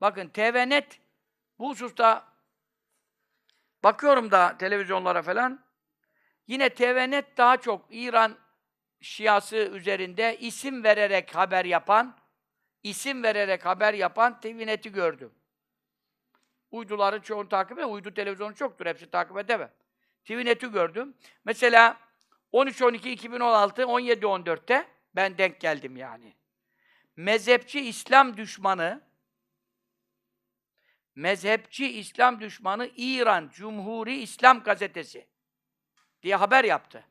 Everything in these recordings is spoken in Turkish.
Bakın TVNet bu hususta bakıyorum da televizyonlara falan. Yine TVNet daha çok İran Şiası üzerinde isim vererek haber yapan, isim vererek haber yapan TVNet'i gördüm. Uyduları çoğunu takip ediyor. Uydu televizyonu çoktur. Hepsi takip edemem. TVNet'i gördüm. Mesela 13-12-2016, 17-14'te ben denk geldim yani. Mezhepçi İslam düşmanı mezhepçi İslam düşmanı İran Cumhuri İslam Gazetesi diye haber yaptı.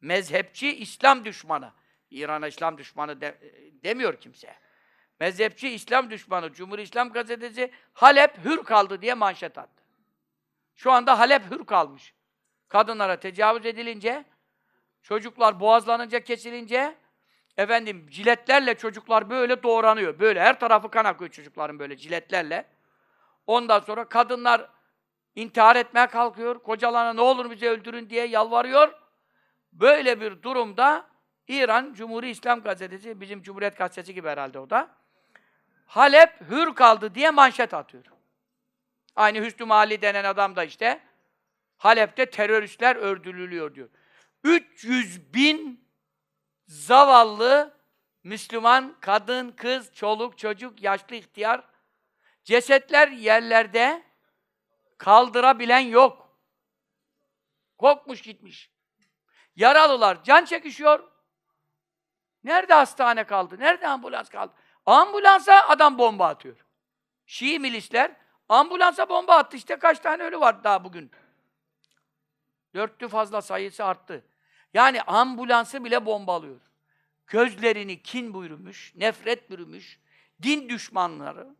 Mezhepçi İslam düşmanı. İran'a İslam düşmanı de- demiyor kimse. Mezhepçi İslam düşmanı Cumhur İslam Gazetesi Halep hür kaldı diye manşet attı. Şu anda Halep hür kalmış. Kadınlara tecavüz edilince, çocuklar boğazlanınca, kesilince, efendim ciletlerle çocuklar böyle doğranıyor. Böyle her tarafı kan akıyor çocukların böyle ciletlerle. Ondan sonra kadınlar intihar etmeye kalkıyor. Kocalarına ne olur bizi öldürün diye yalvarıyor. Böyle bir durumda İran Cumhuri İslam Gazetesi, bizim Cumhuriyet Gazetesi gibi herhalde o da, Halep hür kaldı diye manşet atıyor. Aynı Hüsnü Mahalli denen adam da işte, Halep'te teröristler öldürülüyor diyor. 300 bin zavallı Müslüman, kadın, kız, çoluk, çocuk, yaşlı, ihtiyar, cesetler yerlerde kaldırabilen yok. Kopmuş gitmiş. Yaralılar can çekişiyor. Nerede hastane kaldı? Nerede ambulans kaldı? Ambulansa adam bomba atıyor. Şii milisler ambulansa bomba attı. İşte kaç tane ölü var daha bugün. Dörtlü fazla sayısı arttı. Yani ambulansı bile bombalıyor. Gözlerini kin bürümüş, nefret bürümüş, din düşmanları,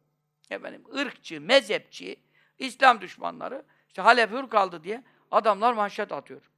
efendim, ırkçı, mezhepçi, İslam düşmanları, işte Halep hür kaldı diye adamlar manşet atıyor.